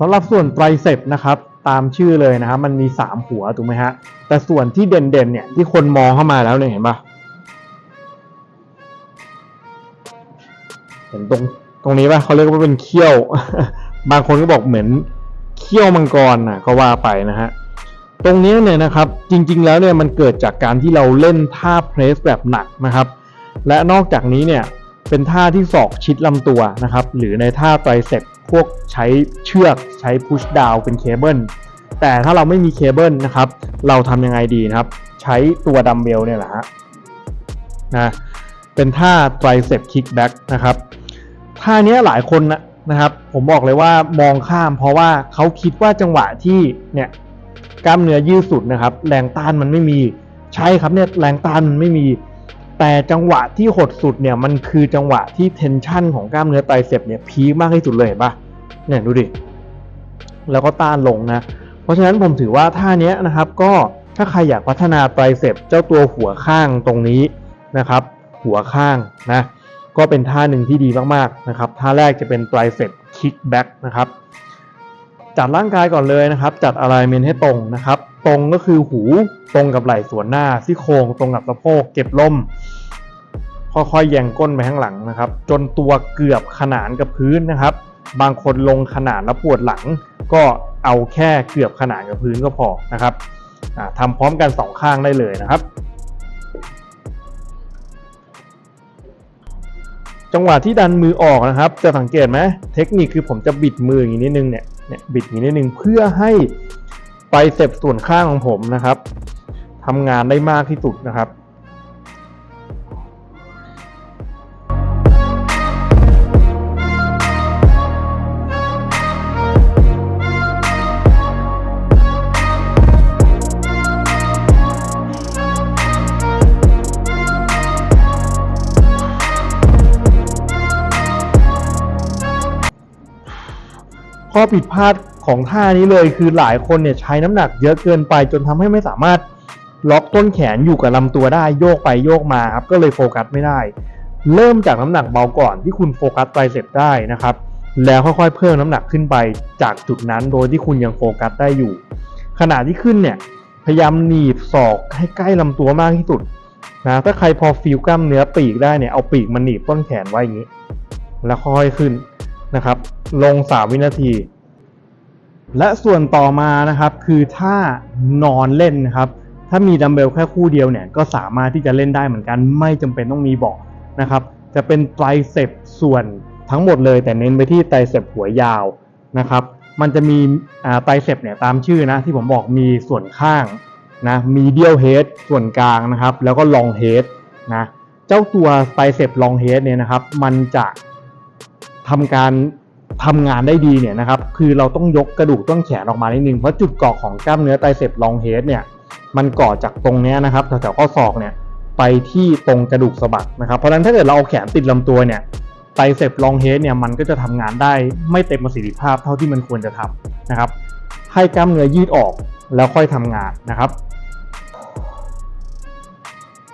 สำหรับส่วนไตรเซปนะครับตามชื่อเลยนะครับมันมี 3 หัวถูกไหมฮะแต่ส่วนที่เด่นๆเนี่ยที่คนมองเข้ามาแล้วเนี่ยเห็นปะเห็นตรงตรงนี้ปะเขาเรียกว่าเป็นเขี้ยว บางคนก็บอกเหมือนเขี้ยวมังกรนะก็ว่าไปนะฮะตรงนี้เนี่ยนะครับจริงๆแล้วเนี่ยมันเกิดจากการที่เราเล่นท่าเพรสแบบหนักนะครับ และนอกจากนี้เนี่ยเป็นท่าที่ศอกชิดลำตัวนะครับ หรือในท่าไตรเซป พวกใช้เชือกใช้พุชดาวเป็นเคเบิลแต่ถ้าเราไม่มีเคเบิลนะครับ เราทำยังไงดีนะครับ ใช้ตัวดัมเบลเนี่ยแหละฮะนะเป็นท่าไตรเซปคิกแบ็กนะครับท่านี้หลายคนนะนะครับผมบอกเลยว่ามองข้ามเพราะว่าเขาคิดว่าจังหวะที่เนี่ยกล้ามเนื้อยืดสุดนะครับ แรงต้านมันไม่มีใช่ครับเนี่ยแรงต้านมันไม่มี แต่จังหวะที่หดสุดเนี่ยมันคือจังหวะที่เทนชันของกล้ามเนื้อไตรเซปเนี่ยพีคมากที่สุดเลยเห็นปะ เนี่ยดูดิ แล้วก็ต้านลงนะ เพราะฉะนั้นผมถือว่าท่าเนี้ยนะครับ ก็ถ้าใครอยากพัฒนาไตรเซปเจ้าตัวหัวข้างตรงนี้นะครับ หัวข้างนะ ก็เป็นท่าหนึ่งที่ดีมากๆนะครับ ท่าแรกจะเป็นไตรเซปคิกแบ็กนะครับ จัดร่างกายก่อนเลยนะครับ จัดอะไลเมนให้ตรงนะครับ ตรงก็คือหูตรงกับไหล่ส่วนหน้าซี่โครงตรงกับสะโพกเก็บลมค่อยๆแยงก้นไปข้างหลังนะครับ จนตัวเกือบขนานกับพื้นนะครับ บางคนลงขนาดแล้วปวดหลัง ก็เอาแค่เกือบขนานกับพื้นก็พอนะครับทำพร้อมกันสองข้างได้เลยนะครับ จังหวะที่ดันมือออกนะครับ จะสังเกตไหมเทคนิคคือผมจะบิดมืออย่างนี้นิดนึงเนี่ยเนี่ยบิดอย่างนี้นิดนึงเพื่อให้ไปเสพส่วนข้างของผมนะครับทำงานได้มากที่สุดนะครับ ข้อผิดพลาดของท่านี้เลยคือหลายคนเนี่ยใช้น้ำหนักเยอะเกินไปจนทำให้ไม่สามารถล็อกต้นแขนอยู่กับลำตัวได้โยกไปโยกมาครับก็เลยโฟกัสไม่ได้ เริ่มจากน้ำหนักเบาก่อนที่คุณโฟกัสไตรเสร็จได้นะครับ แล้วค่อยๆเพิ่มน้ำหนักขึ้นไปจากจุดนั้นโดยที่คุณยังโฟกัสได้อยู่ ขณะที่ขึ้นเนี่ยพยายามหนีบศอกให้ใกล้ลำตัวมากที่สุดนะถ้าใครพอฟีลกล้ามเนื้อปีกได้เนี่ยเอาปีกมันหนีบต้นแขนไว้อย่างนี้ แล้วค่อยๆขึ้น นะครับ ลง 3 วินาที และส่วนต่อมานะครับคือถ้านอนเล่นนะครับ ถ้ามีดัมเบลแค่คู่เดียวเนี่ยก็สามารถที่จะเล่นได้เหมือนกัน ไม่จำเป็นต้องมีเบาะนะครับ จะเป็นไตรเซปส่วนทั้งหมดเลยแต่เน้นไปที่ไตรเซปหัวยาวนะครับ มันจะมีไตรเซปเนี่ยตามชื่อนะที่ผมบอกมีส่วนข้างนะมีเดียลเฮดส่วนกลางนะครับ แล้วก็ลองเฮดนะเจ้าตัวไตรเซปลองเฮดเนี่ยนะครับ มันจะ ทำการทำงานได้ดีเนี่ยนะครับคือเราต้องยกกระดูกต้นแขนออกมานิดนึงเพราะจุดเกาะของกล้ามเนื้อไตรเซปลองเฮดเนี่ยมันเกาะจากตรงนี้นะครับแถวๆข้อศอกเนี่ยไปที่ตรงกระดูกสะบักนะครับเพราะฉะนั้นถ้าเกิดเราเอาแขนติดลำตัวเนี่ยไตรเซปลองเฮดเนี่ยมันก็จะทำงานได้ไม่เต็มประสิทธิภาพเท่าที่มันควรจะทำนะครับให้กล้ามเนื้อยืดออกแล้วค่อยทำงานนะครับ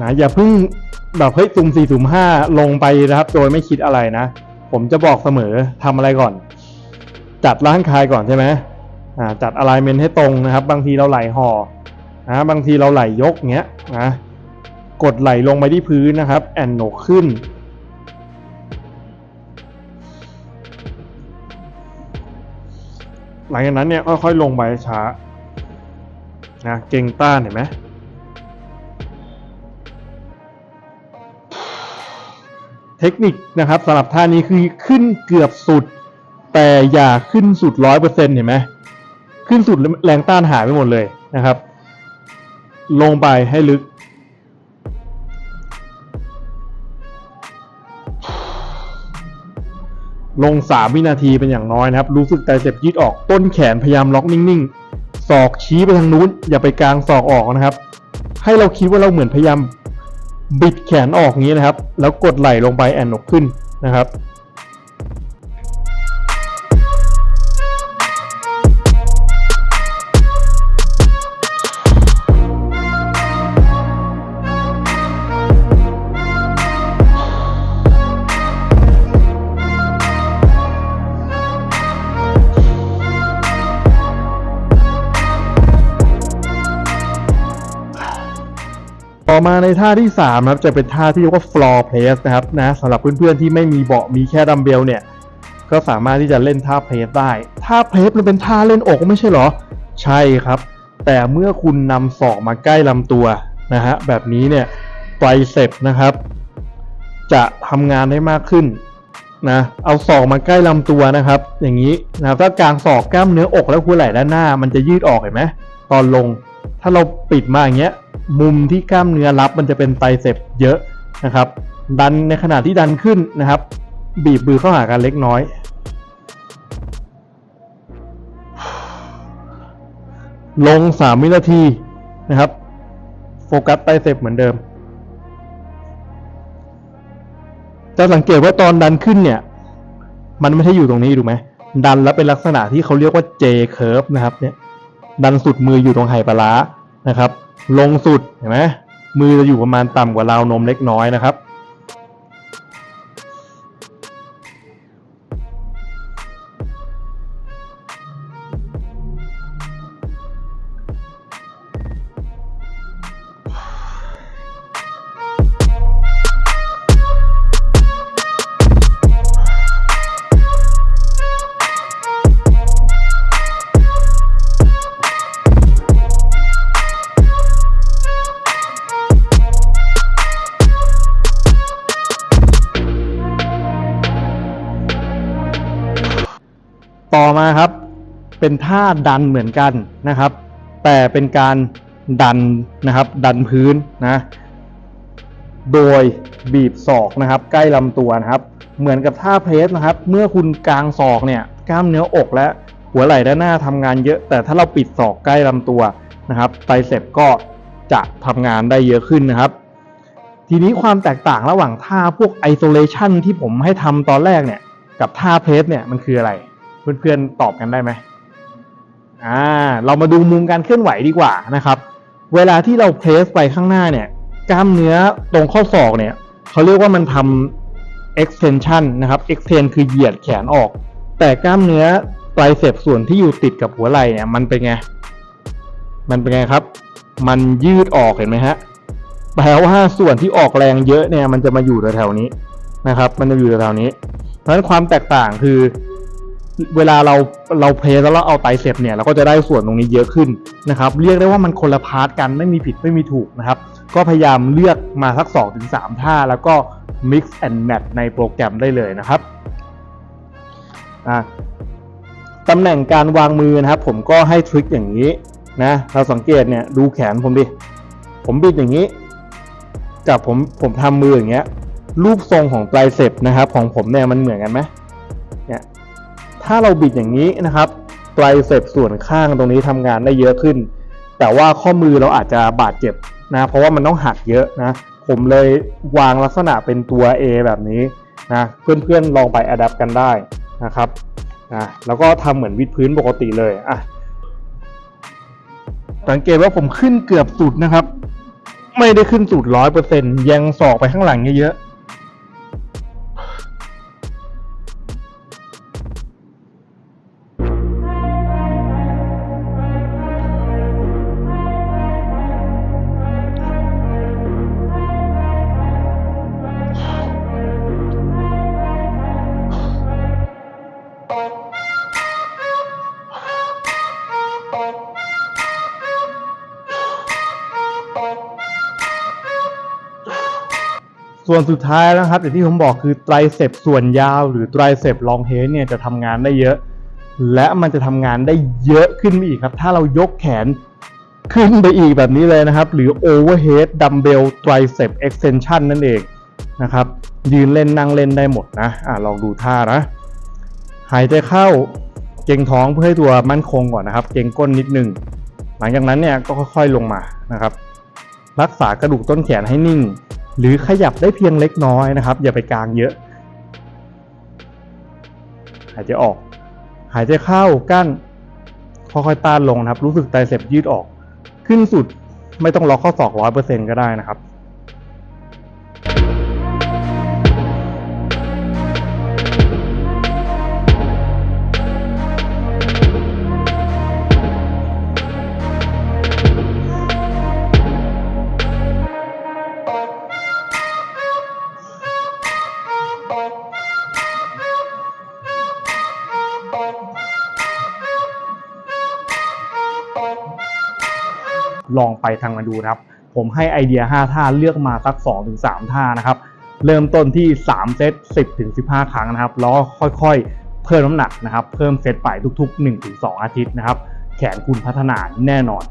นะอย่าเพิ่งแบบเฮ้ยสุ่มสี่สุ่มห้าลงไปนะครับ โดยไม่คิดอะไรนะ ผมจะบอกเสมอทำอะไรก่อน จัดร่างกายก่อนใช่ไหมอ่าจัดอะไลเมนต์ให้ตรงนะครับ บางทีเราไหลห่อนะบางทีเราไหลยกเงี้ยนะกดไหลลงไปที่พื้นนะครับ แอนโหนกขึ้น หลังจากนั้นเนี่ยค่อยๆลงไปช้านะเก่งต้านเห็นไหม เทคนิคนะครับสำหรับท่านี้คือขึ้นเกือบสุด แต่อย่าขึ้นสุดร้อยเปอร์เซ็นต์เห็นไหมขึ้นสุดแรงต้านหายไปหมดเลยนะครับ ลงไปให้ลึก ลงสามวินาทีเป็นอย่างน้อยนะครับ รู้สึกไตรเสพยืดออกต้นแขนพยายามล็อกนิ่งๆศอกชี้ไปทางนู้น อย่าไปกลางศอกออกนะครับ ให้เราคิดว่าเราเหมือนพยายาม บิดแขนออกอย่างนี้นะครับ แล้วกดไหล่ลงไปแอนอกขึ้นนะครับ อมาในท่าที่3นะครับ จะเป็นท่าที่เรียกว่า floor press นะครับนะสำหรับเพื่อนๆที่ไม่มีเบาะมีแค่ดัมเบลเนี่ย ก็สามารถที่จะเล่นท่าเพลสได้ ท่าเพลสมันเป็นท่าเล่นอกไม่ใช่เหรอ ใช่ครับ แต่เมื่อคุณนำศอกมาใกล้ลำตัวนะฮะแบบนี้เนี่ยไตรเซปนะครับ จะทำงานได้มากขึ้นนะเอาศอกมาใกล้ลำตัวนะครับ อย่างนี้นะครับถ้ากลางศอกกล้ามเนื้ออกและหัวไหล่ด้านหน้า มันจะยืดออกเห็นไหมตอนลง ถ้าเราปิดมาอย่างเงี้ยมุมที่กล้ามเนื้อรับมันจะเป็นไตรเซปเยอะนะครับ ดันในขณะที่ดันขึ้นนะครับ บีบมือเข้าหากันเล็กน้อย ลง 3 วินาทีนะครับ โฟกัสไตรเซปเหมือนเดิม จะสังเกตว่าตอนดันขึ้นเนี่ย มันไม่ใช่อยู่ตรงนี้ถูกไหมดันแล้วเป็นลักษณะที่เขาเรียกว่า J curve นะครับเนี่ย ดันสุดมืออยู่ตรงไหปลานะครับ ลงสุดเห็นไหมมือจะอยู่ประมาณต่ำกว่าราวนมเล็กน้อยนะครับ มาครับ เป็นท่าดันเหมือนกันนะครับ แต่เป็นการดันนะครับ ดันพื้นนะ โดยบีบศอกนะครับ ใกล้ลำตัวนะครับ เหมือนกับท่าเพรสนะครับ เมื่อคุณกางศอกเนี่ยกล้ามเนื้ออกและหัวไหล่ด้านหน้าทำงานเยอะ แต่ถ้าเราปิดศอกใกล้ลำตัวนะครับไตรเสพก็จะทำงานได้เยอะขึ้นนะครับ ทีนี้ความแตกต่างระหว่างท่าพวก isolation ที่ผมให้ทำตอนแรกเนี่ย กับท่าเพรสเนี่ยมันคืออะไร เพื่อนๆตอบกันได้ไหมอ่าเรามาดูมุมการเคลื่อนไหวดีกว่านะครับ เวลาที่เราเพรสไปข้างหน้าเนี่ยกล้ามเนื้อตรงข้อศอกเนี่ยเขาเรียกว่ามันทำ extension นะครับ extend คือเหยียดแขนออก แต่กล้ามเนื้อไตรเสพส่วนที่อยู่ติดกับหัวไหล่เนี่ยมันเป็นไง มันเป็นไงครับ มันยืดออกเห็นไหมฮะแปลว่าส่วนที่ออกแรงเยอะเนี่ยมันจะมาอยู่แถวๆนี้นะครับ มันจะอยู่แถวๆนี้ เพราะฉะนั้นความแตกต่างคือ เวลาเราเราเพลสแล้วเราเอาไตเสพเนี่ยเราก็จะได้ส่วนตรงนี้เยอะขึ้นนะครับเรียกได้ว่ามันคนละพาร์ทกันไม่มีผิดไม่มีถูกนะครับก็พยายามเลือกมาสัก 2-3ถึงท่า แล้วก็ mix and match ในโปรแกรมได้เลยนะครับตำแหน่งการวางมือนะครับ ผมก็ให้ทริคอย่างนี้นะเราสังเกตเนี่ยดูแขนผมดิ ผมบิดอย่างนี้ กับผมผมทำมืออย่างเงี้ยรูปทรงของไตรเสพนะครับ ของผมเนี่ยมันเหมือนกันไหมเนี่ย ถ้าเราบิดอย่างนี้นะครับไตรเสพส่วนข้างตรงนี้ทำงานได้เยอะขึ้น แต่ว่าข้อมือเราอาจจะบาดเจ็บนะเพราะว่ามันต้องหักเยอะนะผมเลยวางลักษณะเป็นตัว A แบบนี้นะเพื่อนๆลองไปอัดแอปกันได้นะครับนะแล้วก็ทำเหมือนวิดพื้นปกติเลยอะสังเกตว่าผมขึ้นเกือบสุดนะครับ ไม่ได้ขึ้นสุดร้อยเปอร์เซ็นยังศอกไปข้างหลังเยอะๆ ส่วนสุดท้ายนะครับอย่างที่ผมบอกคือไตรเสพส่วนยาว หรือไตรเสพลองเฮดเนี่ยจะทำงานได้เยอะ และมันจะทำงานได้เยอะขึ้นไปอีกครับ ถ้าเรายกแขนขึ้นไปอีกแบบนี้เลยนะครับ หรือ overhead dumbbell tricep extension นั่นเองนะครับ ยืนเล่นนั่งเล่นได้หมดนะอะลองดูท่านะ หายใจเข้าเกรงท้องเพื่อให้ตัวมั่นคงก่อนนะครับ เกรงก้นนิดนึง หลังจากนั้นเนี่ยก็ค่อยๆลงมานะครับ รักษากระดูกต้นแขนให้นิ่ง หรือขยับได้เพียงเล็กน้อยนะครับ อย่าไปกางเยอะ หายใจออก หายใจเข้ากั้นค่อยๆต้านลงนะครับ รู้สึกไตรเสพยืดออก ขึ้นสุดไม่ต้องล็อกข้อศอกร้อยเปอร์เซ็นก็ได้นะครับ ลองไปทางมาดูนะครับ ผมให้ไอเดีย 5 ท่าเลือกมาสัก 2-3 ท่านะครับ เริ่มต้นที่ 3 เซต 10-15 ครั้งนะครับ แล้วค่อยๆ เพิ่มน้ำหนักนะครับ เพิ่มเซตไปทุก ๆ 1-2 อาทิตย์นะครับ แขนคุณพัฒนาแน่นอน